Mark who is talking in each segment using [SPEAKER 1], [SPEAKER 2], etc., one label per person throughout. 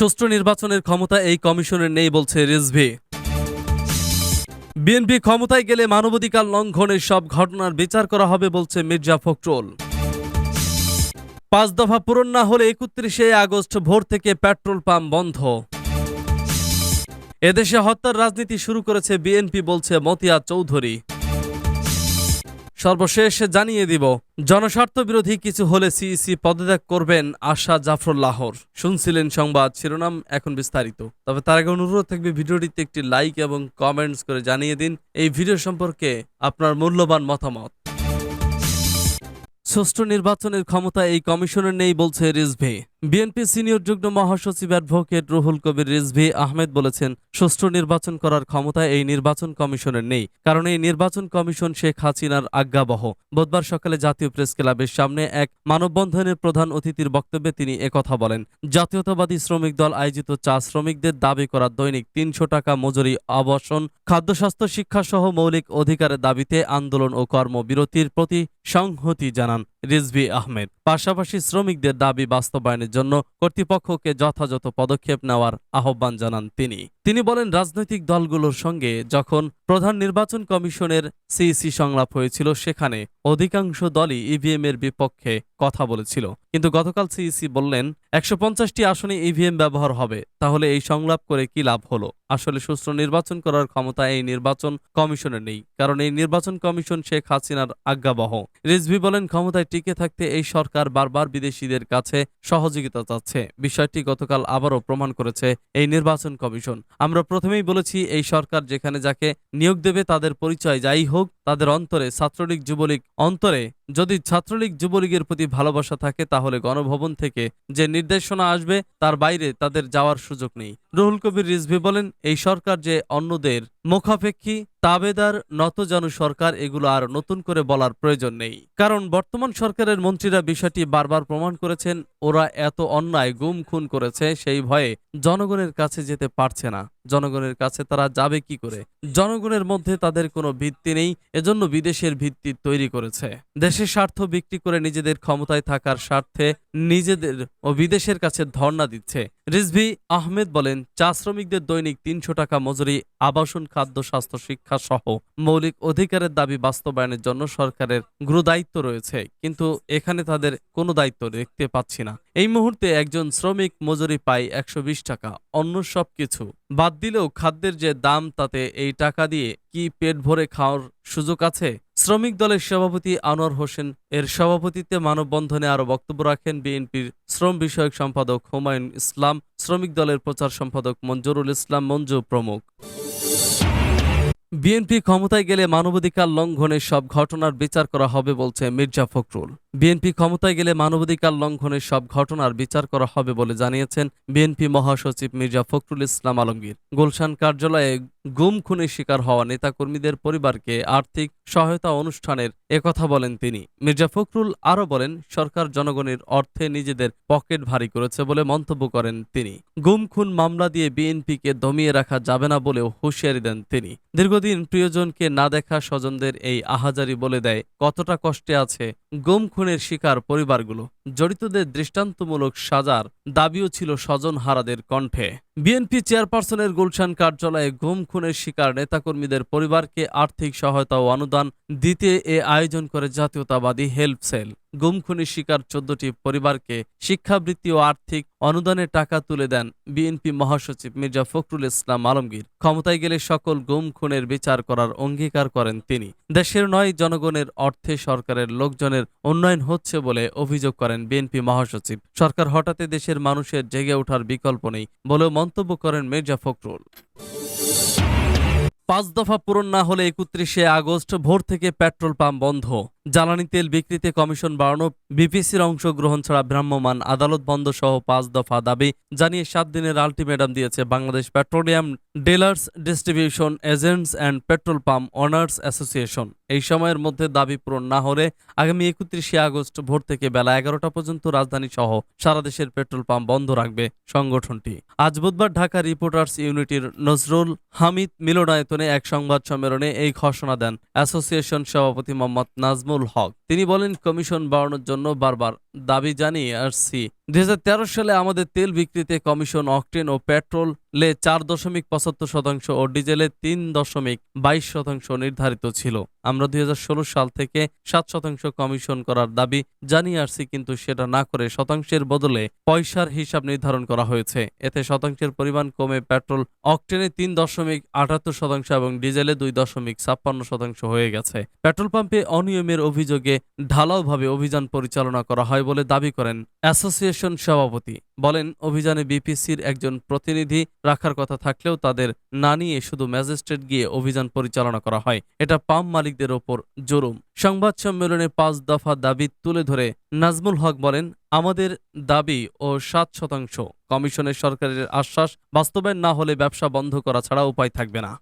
[SPEAKER 1] সুষ্ঠু নির্বাচনের ক্ষমতা এই কমিশনের নেই, বলছে রিজভি। বিএনপি ক্ষমতায় গেলে মানবাধিকার লঙ্ঘনের সব ঘটনার বিচার করা হবে, বলছে মির্জা ফখরুল। পাঁচ দফা পূরণ না হলে একত্রিশে আগস্ট ভোর থেকে পেট্রোল পাম্প বন্ধ। এদেশে হত্যার রাজনীতি শুরু করেছে বিএনপি, বলছে মতিয়া চৌধুরী। সর্বশেষ জানিয়ে দিব, জনস্বার্থ বিরোধী কিছু হলে সিইসি পদত্যাগ করবেন আশা জাফর লাহোর। শুনছিলেন সংবাদ শিরোনাম এখন বিস্তারিত। তবে তার আগে অনুরোধ থাকবে ভিডিওটিতে একটি লাইক এবং কমেন্টস করে জানিয়ে দিন এই ভিডিও সম্পর্কে আপনার মূল্যবান মতামত। সুষ্ঠু নির্বাচনের ক্ষমতা এই কমিশনের নেই বলছে রিজভি। বিএনপি সিনিয়র যুগ্ম মহাসচিব অ্যাডভোকেট রুহুল কবির রিজভি আহমেদ বলেছেন, সুষ্ঠু নির্বাচন করার ক্ষমতা এই নির্বাচন কমিশনের নেই। কারণ এই নির্বাচন কমিশন শেখ হাসিনার আজ্ঞাবহ। বুধবার সকালে জাতীয় প্রেস ক্লাবের সামনে এক মানববন্ধনের প্রধান অতিথির বক্তব্যে তিনি একথা বলেন, জাতীয়তাবাদী শ্রমিক দল আয়োজিত চা শ্রমিকদের দাবি করা দৈনিক তিনশো টাকা মজুরি আবাসন খাদ্যস্বাস্থ্য শিক্ষা সহ মৌলিক অধিকারের দাবিতে আন্দোলন ও কর্মবিরতির প্রতি সংহতি জানান। রিজভি আহমেদ। পাশাপাশি শ্রমিকদের দাবি বাস্তবায়নের জন্য কর্তৃপক্ষকে যথাযথ পদক্ষেপ নেওয়ার আহ্বান জানান তিনি। তিনি বলেন, রাজনৈতিক দলগুলোর সঙ্গে যখন প্রধান নির্বাচন কমিশনের সিইসি সংলাপ হয়েছিল, সেখানে অধিকাংশ দলই ইভিএম এর বিপক্ষে কথা বলেছিল। কিন্তু গতকাল সিইসি বললেন, একশো পঞ্চাশটি আসনে ইভিএম ব্যবহার হবে, তাহলে এই সংলাপ করে কি লাভ হলো? আসলে সুষ্ঠু নির্বাচন করার ক্ষমতা এই নির্বাচন কমিশনের নেই, কারণ এই নির্বাচন কমিশন শেখ হাসিনার আজ্ঞাবহ। রিজভি বলেন, ক্ষমতায় টিকে থাকতে এই সরকার বারবার বিদেশিদের কাছে সহযোগিতা চাচ্ছে। বিষয়টি গতকাল আবারও প্রমাণ করেছে এই নির্বাচন কমিশন। আমরা প্রথমেই বলেছি, এই সরকার যেখানে যাকে নিয়োগ দেবে, তাদের পরিচয় যাই হোক তাদের অন্তরে ছাত্রলীগ যুবলীগ অন্তরে যদি ছাত্রলীগ যুবলীগের প্রতি ভালোবাসা থাকে, তাহলে গণভবন থেকে যে নির্দেশনা আসবে, তার বাইরে তাদের যাওয়ার সুযোগ নেই। রুহুল কবির রিজভি বলেন, এই সরকার যে অন্যদের মুখাপেক্ষী, তাবেদার, নতজানু সরকার এগুলো আর নতুন করে বলার প্রয়োজন নেই। কারণ বর্তমান সরকারের মন্ত্রীরা বিষয়টি বারবার প্রমাণ করেছেন, ওরা এত অন্যায় গুম খুন করেছে, সেই ভয়ে জনগণের কাছে যেতে পারছে না। জনগণের কাছে তারা যাবে কি করে? জনগণের মধ্যে তাদের কোনো ভিত্তি নেই, এজন্য বিদেশের ভিত্তি তৈরি করেছে। দেশের স্বার্থ বিক্রি করে নিজেদের ক্ষমতায় থাকার স্বার্থে নিজেদের ও বিদেশের কাছে ধর্ণা দিচ্ছে। রিজভি আহমেদ বলেন, চা শ্রমিকদের দৈনিক তিনশো টাকা মজুরি, আবাসন খাদ্য, স্বাস্থ্য, শিক্ষা সহ মৌলিক অধিকারের দাবি বাস্তবায়নের জন্য সরকারের গুরুদায়িত্ব রয়েছে। কিন্তু এখানে তাদের কোনো দায়িত্ব দেখতে পাচ্ছি না। এই মুহূর্তে একজন শ্রমিক মজুরি পায় একশো বিশ টাকা, অন্য সব কিছু বাদ দিলেও খাদ্যের যে দাম, তাতে এই টাকা দিয়ে কি পেট ভরে খাওয়ার সুযোগ আছে? শ্রমিক দলের সভাপতি আনোয়ার হোসেন এর সভাপতিত্বে মানববন্ধনে আরও বক্তব্য রাখেন বিএনপির শ্রম বিষয়ক সম্পাদক হুমায়ুন ইসলাম, শ্রমিক দলের প্রচার সম্পাদক মঞ্জুরুল ইসলাম মঞ্জু প্রমুখ। বিএনপি ক্ষমতায় গেলে মানবাধিকার লঙ্ঘনের সব ঘটনার বিচার করা হবে বলছে মির্জা ফখরুল। বিএনপি ক্ষমতায় গেলে মানবাধিকার লঙ্ঘনের সব ঘটনার বিচার করা হবে বলে জানিয়েছেন বিএনপি মহাসচিব মির্জা ফখরুল ইসলাম আলমগীর। গুলশান কার্যালয়ে গুম, খুনের শিকার হওয়া নেতাকর্মীদের পরিবারকে আর্থিক সহায়তা অনুষ্ঠানের একথা বলেন তিনি। মির্জা ফখরুল আরও বলেন, সরকার জনগণের অর্থে নিজেদের পকেট ভারী করেছে বলে মন্তব্য করেন তিনি। গুম, খুন মামলা দিয়ে বিএনপিকে দমিয়ে রাখা যাবে না বলেও হুঁশিয়ারি দেন তিনি। দীর্ঘদিন প্রিয়জনকে না দেখা স্বজনদের এই আহাজারি বলে দেয়, কতটা কষ্টে আছে গুম খুনের শিকার পরিবারগুলো। জড়িতদের দৃষ্টান্তমূলক সাজার দাবিও ছিল স্বজন হারাদের কণ্ঠে। বিএনপি চেয়ারপারসনের গুলশান কার্যালয়ে গুম খুনের শিকার নেতাকর্মীদের পরিবারকে আর্থিক সহায়তা ও অনুদান দিতে এ আয়োজন করে জাতীয়তাবাদী হেল্প সেল। গুম খুনের শিকার চোদ্দটি পরিবারকে শিক্ষাবৃত্তি ও আর্থিক অনুদানের টাকা তুলে দেন বিএনপি মহাসচিব মির্জা ফখরুল ইসলাম আলমগীর। ক্ষমতায় গেলে সকল গুম খুনের বিচার করার অঙ্গীকার করেন তিনি। দেশের নয় জনগণের অর্থে সরকারের লোকজনের উন্নয়ন হচ্ছে বলে অভিযোগ করেন বিএনপি মহাসচিব। সরকার হঠাৎ দেশের মানুষের জেগে ওঠার বিকল্প নেই বলেও মন্তব্য করেন মির্জা ফখরুল। পাঁচ দফা পূরণ না হলে একত্রিশে আগস্ট ভোর থেকে পেট্রোল পাম্প বন্ধ। জ্বালানি তেল বিক্রিতে কমিশন বাড়ানো, বিপিসির অংশগ্রহণ ছাড়া ভ্রাম্যমাণ আদালত বন্ধ সহ পাঁচ দফা দাবি জানিয়ে সাত দিনের আলটিমেটাম দিয়েছে Bangladesh petroleum dealers distribution agents and petrol pump owners association. এই সময়ের মধ্যে দাবি পূরণ না হলে আগামী একত্রিশে আগস্ট ভোর থেকে বেলা এগারোটা পর্যন্ত রাজধানী সহ সারা দেশের পেট্রোল পাম্প বন্ধ রাখবে সংগঠনটি। আজ বুধবার ঢাকা রিপোর্টার্স ইউনিটির নজরুল হামিদ মিলনায়তনে এক সংবাদ সম্মেলনে এই ঘোষণা দেন অ্যাসোসিয়েশন সভাপতি মোহাম্মদ নাজমুল নাজমুল হক। তিনি বলেন, কমিশন বাড়ানোর জন্য বারবার দাবি জানিয়ে আসছি। দুই সালে আমাদের তেল বিক্রিতে কমিশন অকটেন ও পেট্রোলে চার দশমিক পঁচাত্তর শতাংশ ও ডিজেলে তিন দশমিক বাইশ শতাংশ নির্ধারিত ছিল। আমরা দুই হাজার ষোলো সাল থেকে সাত শতাংশ কমিশন করার দাবি জানিয়ে আসছি, কিন্তু সেটা না করে শতাংশের বদলে পয়সার হিসাব নির্ধারণ করা হয়েছে। এতে শতাংশের পরিমাণ কমে পেট্রোল, অকটেনে তিন দশমিক আটাত্তর শতাংশ এবং ডিজেলে দুই দশমিক ছাপ্পান্ন শতাংশ হয়ে গেছে। পেট্রোল পাম্পে অনিয়মের অভিযোগে ঢালাওভাবে অভিযান পরিচালনা করা হয় বলে দাবি করেন অ্যাসোসিয়েশন সভাপতি। বলেন, অভিযানে বিপিসির একজন প্রতিনিধি রাখার কথা থাকলেও তাদের না নিয়ে শুধু ম্যাজিস্ট্রেট গিয়ে অভিযান পরিচালনা করা হয়। এটা পাম্প মালিকদের ওপর জরুম সংবাদ সম্মেলনে পাঁচ দফা দাবি তুলে ধরে নাজমুল হক বলেন, আমাদের দাবি ও সাত শতাংশ। কমিশনের সরকারের আশ্বাস বাস্তবায়ন না হলে ব্যবসা বন্ধ করা ছাড়া উপায় থাকবে না।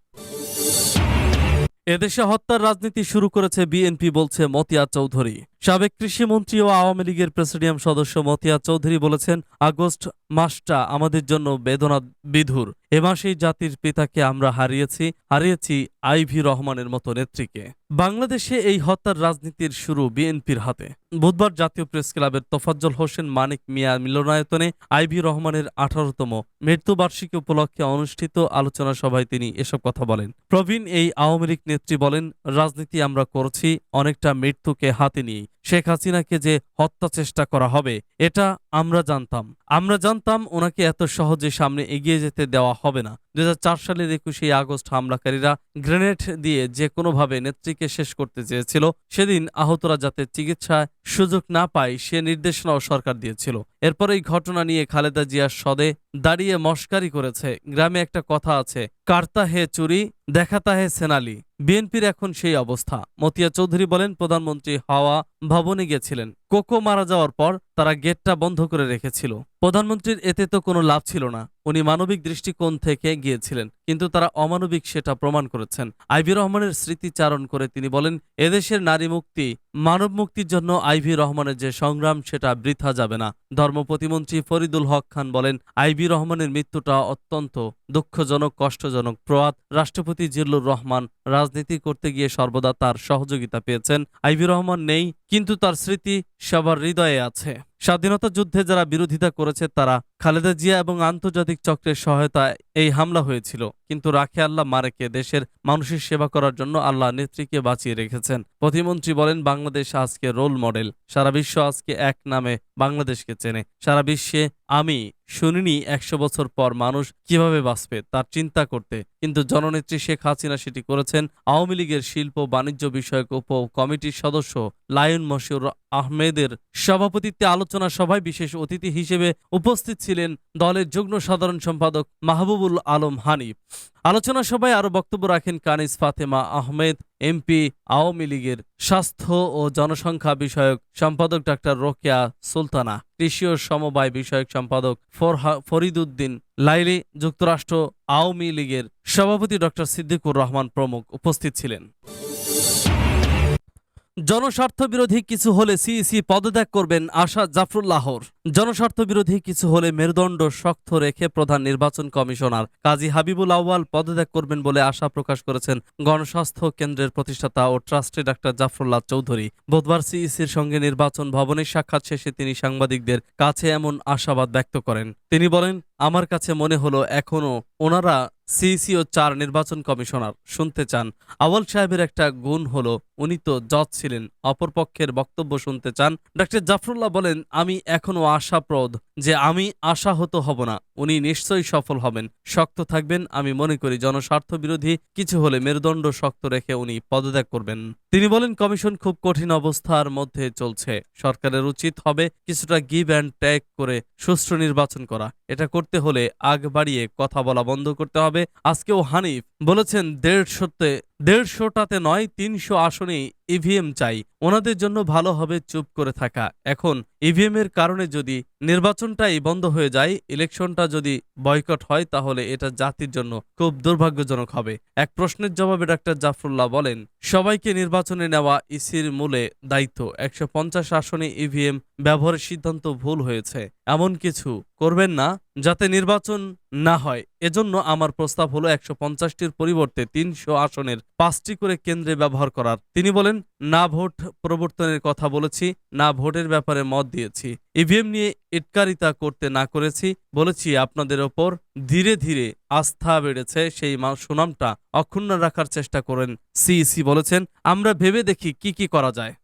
[SPEAKER 1] এদেশে হত্যার রাজনীতি শুরু করেছে বিএনপি বলছে মতিয়া চৌধুরী। সাবেক কৃষিমন্ত্রী ও আওয়ামী লীগের প্রেসিডিয়াম সদস্য মতিয়া চৌধুরী বলেছেন, আগস্ট মাসটা আমাদের জন্য বেদনা বিধুর এ মাসেই জাতির পিতাকে আমরা হারিয়েছি হারিয়েছি আইভি রহমানের মতো নেত্রীকে। বাংলাদেশে এই হত্যার রাজনীতির শুরু বিএনপির হাতে। বুধবার জাতীয় প্রেস ক্লাবের তোফাজ্জল হোসেন, মানিক মিয়া মিলনায়তনে আইভি রহমানের আঠারোতম মৃত্যুবার্ষিকী উপলক্ষে অনুষ্ঠিত আলোচনা সভায় তিনি এসব কথা বলেন। প্রবীণ এই আওয়ামী লীগ নেত্রী বলেন, রাজনীতি আমরা করছি, অনেকটা মৃত্যুকে হাতে নিয়েই। শেখ হাসিনাকে যে হত্যা চেষ্টা করা হবে এটা আমরা জানতাম। আমরা জানতাম ওনাকে এত সহজে সামনে এগিয়ে যেতে দেওয়া হবে না। দু সালের একুশে আগস্ট হামলাকারীরা গ্রেনেড দিয়ে যে কোনোভাবে নেত্রীকে শেষ করতে চেয়েছিল, সেদিন আহতরা যাতে চিকিৎসায় সুযোগ না পায়, সে নির্দেশনাও সরকার দিয়েছিল। এরপর এই ঘটনা নিয়ে খালেদা জিয়ার সদে দাঁড়িয়ে মস্কারি করেছে। গ্রামে একটা কথা আছে, কার্তা হে চুরি, দেখাতা হে সেনালি। বিএনপির এখন সেই অবস্থা। মতিয়া চৌধুরী বলেন, প্রধানমন্ত্রী হাওয়া ভবনে গিয়েছিলেন। কোকো মারা যাওয়ার পর তারা গেটটা বন্ধ করে রেখেছিল। প্রধানমন্ত্রীর এতে তো কোনো লাভ ছিল না। উনি মানবিক দৃষ্টিকোণ থেকে গিয়েছিলেন, কিন্তু তারা অমানবিক সেটা প্রমাণ করেছেন। আইভি রহমানের স্মৃতিচারণ করে তিনি বলেন, এদেশের নারী মুক্তি, মানব মুক্তির জন্য আইভি রহমানের যে সংগ্রাম, সেটা বৃথা যাবে না। ধর্ম প্রতিমন্ত্রী ফরিদুল হক খান বলেন, আইভি রহমানের মৃত্যুটা অত্যন্ত দুঃখজনক, কষ্টজনক প্রয়াত। রাষ্ট্রপতি জিল্লুর রহমান রাজনীতি করতে গিয়ে সর্বদা তার সহযোগিতা পেয়েছেন। আইভি রহমান নেই, কিন্তু তার স্মৃতি সবার হৃদয়ে আছে। স্বাধীনতা যুদ্ধে যারা বিরোধিতা করেছে, তারা খালেদা জিয়া এবং আন্তর্জাতিক চক্রের সহায়তায় এই হামলা হয়েছিল। কিন্তু রাখে আল্লাহ মারেকে, দেশের মানুষের সেবা করার জন্য আল্লাহ নেত্রীকে বাঁচিয়ে রেখেছেন। প্রতিমন্ত্রী বলেন, বাংলাদেশ আজকে রোল মডেল। সারা বিশ্ব আজকে এক নামে বাংলাদেশকে চেনে। সারা বিশ্বে আমি শুনিনি একশো বছর পর মানুষ কীভাবে বাঁচবে তার চিন্তা করতে। কিন্তু জননেত্রী শেখ হাসিনা সেটি করেছেন। আওয়ামী লীগের শিল্প বাণিজ্য বিষয়ক উপ কমিটির সদস্য লায়ন মশিউর আহমেদের সভাপতিত্বে আলোচনা সভায় বিশেষ অতিথি হিসেবে উপস্থিত ছিলেন দলের যুগ্ম সাধারণ সম্পাদক মাহবুবুল আলম হানিফ। আলোচনা সভায় আরও বক্তব্য রাখেন কানিস ফাতেমা আহমেদ, এমপি, আওয়ামী লীগের স্বাস্থ্য ও জনসংখ্যা বিষয়ক সম্পাদক ডাক্তার রোকেয়া সুলতানা, কৃষি ও সমবায় বিষয়ক সম্পাদক ফরিদুদ্দিন লাইলি, যুক্তরাষ্ট্র আওয়ামী লীগের সভাপতি ডক্টর সিদ্দিকুর রহমান প্রমুখ উপস্থিত ছিলেন। জনস্বার্থ বিরোধী কিছু হলে সিইসি পদত্যাগ করবেন আশা জাফরুল্লাহর জনস্বার্থ বিরোধী কিছু হলে মেরুদণ্ড শক্ত রেখে প্রধান নির্বাচন কমিশনার কাজী হাবিবুল আউয়াল পদত্যাগ করবেন বলে আশা প্রকাশ করেছেন গণস্বাস্থ্য কেন্দ্রের প্রতিষ্ঠাতা ও ট্রাস্টি ডাক্তার জাফরুল্লাহ চৌধুরী। বুধবার সিইসির সঙ্গে নির্বাচন ভবনের সাক্ষাৎ শেষে তিনি সাংবাদিকদের কাছে এমন আশাবাদ ব্যক্ত করেন। তিনি বলেন, আমার কাছে মনে হলো এখনও ওনারা সিইসি ও চার নির্বাচন কমিশনার। শুনতে চান। আওয়াল সাহেবের একটা গুণ হলো, উনি তো জজ ছিলেন। অপরপক্ষের বক্তব্য শুনতে চান। ডাক্তার জাফরুল্লাহ বলেন, আমি এখনও আশাপ্রদ যে আমি আশাহত হব না, উনি নিশ্চয়ই সফল হবেন। শক্ত থাকবেন, আমি মনে করি জনস্বার্থ বিরোধী কিছু হলে মেরুদণ্ড শক্ত রেখে উনি পদত্যাগ করবেন। তিনি বলেন, কমিশন খুব কঠিন অবস্থার মধ্যে চলছে। সরকারের উচিত হবে কিছুটা গিভ অ্যান্ড ট্যাগ করে সুষ্ঠু নির্বাচন করা। এটা করতে হলে আগ বাড়িয়ে কথা বলা বন্ধ করতে হবে। আজকেও হানিফ বলেছেন, দেড়শোতে, দেড়শোটাতে নয়, তিনশো আসনেই ইভিএম চাই। ওনাদের জন্য ভালো হবে চুপ করে থাকা। এখন ইভিএম এর কারণে যদি নির্বাচনটাই বন্ধ হয়ে যায়, ইলেকশনটা যদি বয়কট হয়, তাহলে এটা জাতির জন্য খুব দুর্ভাগ্যজনক হবে। এক প্রশ্নের জবাবে ডাক্তার জাফরুল্লাহ বলেন, সবাইকে নির্বাচনে নেওয়া ইসির মূলে দায়িত্ব। একশো পঞ্চাশ আসনে ইভিএম ব্যবহারের সিদ্ধান্ত ভুল হয়েছে। এমন কিছু করবেন না। যাতে নির্বাচন না হয়। এজন্য আমার প্রস্তাব হলো একশো পঞ্চাশটির পরিবর্তে তিনশো আসনের পাঁচটি করে কেন্দ্রে ব্যবহার করার। তিনি বলেন, না ভোট প্রবর্তনের কথা বলেছি, না ভোটের ব্যাপারে মত দিয়েছি। ইভিএম নিয়ে ইটকারিতা করতে না করেছি, বলেছি আপনাদের ওপর ধীরে ধীরে আস্থা বেড়েছে, সেই সুনামটা অক্ষুণ্ণ রাখার চেষ্টা করেন। সিইসি বলেছেন, আমরা ভেবে দেখি কি কি করা যায়।